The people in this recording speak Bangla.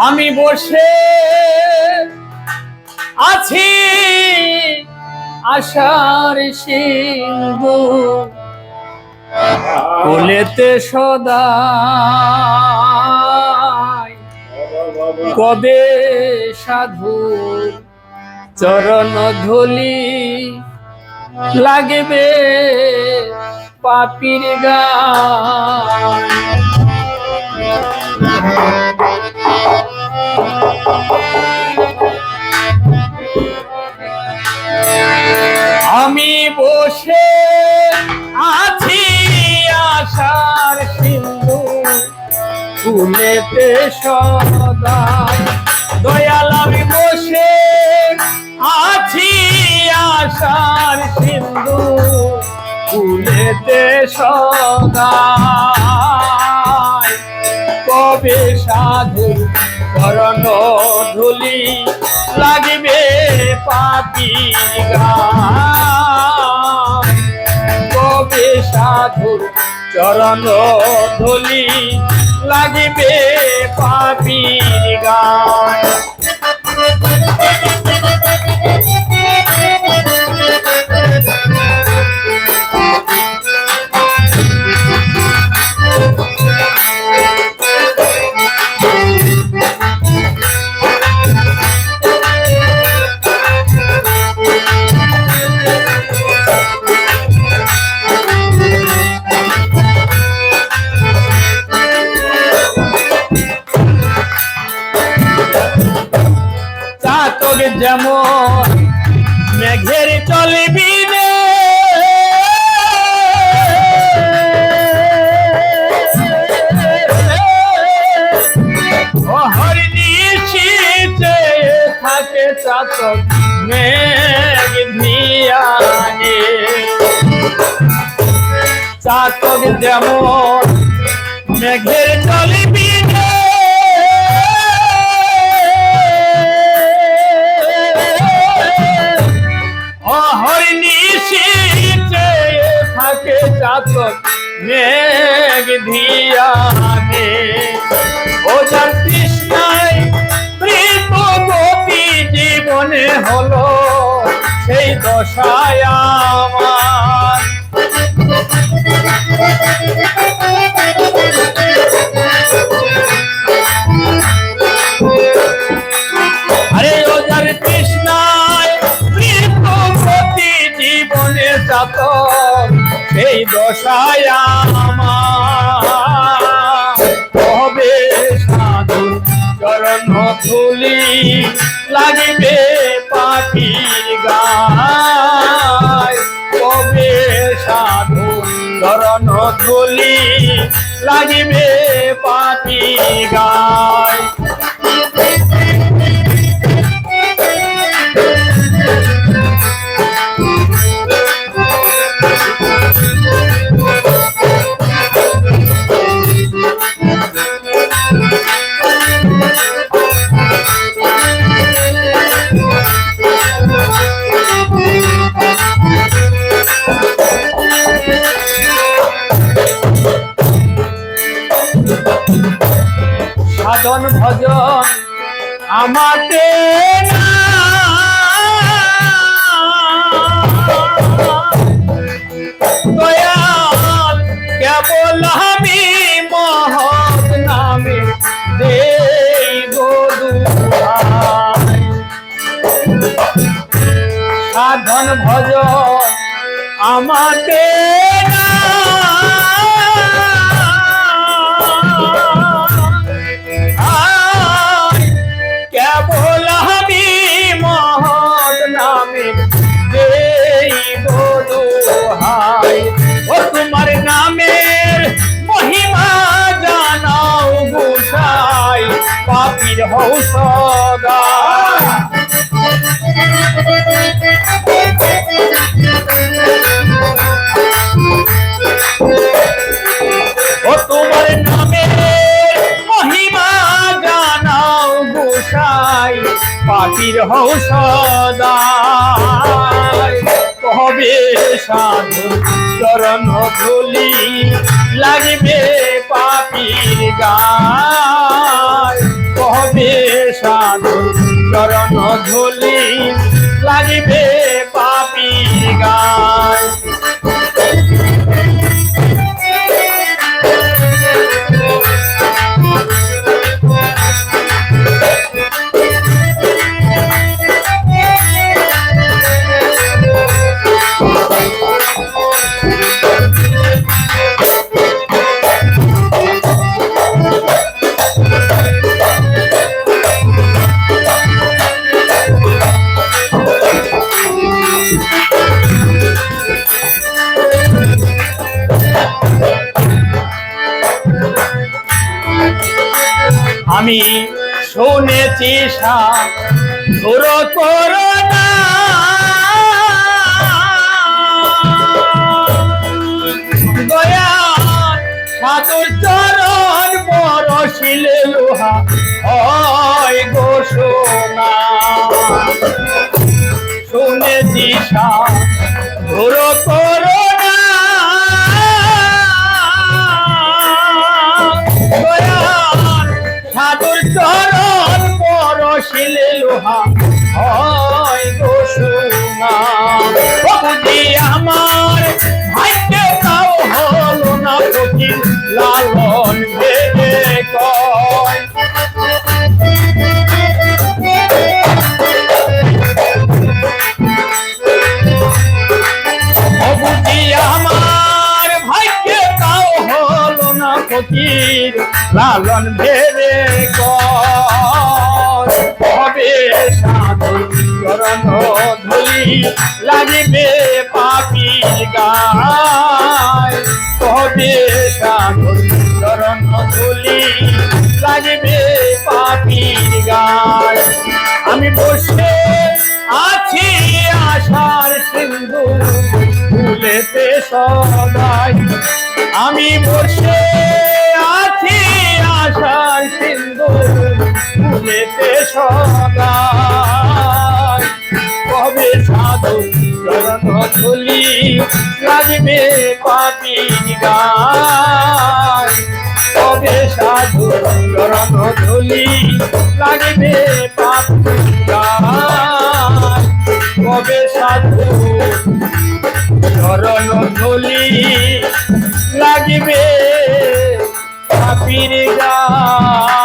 আমি বসে আছি আশার সিন্ধু কোলেতে সদা কবে সাধু চরণ ধুলি লাগবে পাপির গান? আমি বসে আছি আশার সিন্ধু, ফুলেতে সদাই দয়াল, আমি বসে আছি আশার সিন্ধু, ফুলেতে সদাই করণ ধুলি লাগবে পাপি কবে সাধুর চরণ ধুলি লাগবে পাপি গান যেমন মেঘের চলবি থাকে চাতক মেঘ ধিয়ানে চাতক যেমন মেঘের চলবি রে চাতক মেঘ ধিয়ানে ও যার তৃষ্ণায় মৃত গতি জীবনে হলো সেই দশায় আমার সেই দশায় আমার হবে সাধু চরণ তুলি লাগবে পাখির গায়? কবে সাধু চরণ তুলি লাগবে পাখি গায়? সাধন ভজন দয়াল কেবল আমি মহৎ নামে সাধন ভজন আমাকে ও তোমার নামে মহিমা জানাও গোসাই, পাখির হও সদাই কবে সাধু চরণ ধুলি লাগবে পাপির গায়। কবে সাধু চরণ ধুলি লাগিবে আমি শুনেছি সাধুর করোনা সাধুর চরণ লোহা হয় ঘোষণা শুনেছি সাধুর করোনা ফকির লালন ভেবে কবে চরণ ধুলি লাগিবে পাপির গায়? কবে চরণ ধুলি লাগিবে পাপির গায়? আমি বসে আছি আশার সিন্ধু ভুলেতে সদাই আমি বসে ভুলেতে সদাই কবে সাধু চরণ ধুলি লাগবে পাপি গায়? কবে সাধু চরণ ধুলি লাগবে পাপি গায়? কবে সাধু চরণ ধুলি লাগিবে পাপির গায়?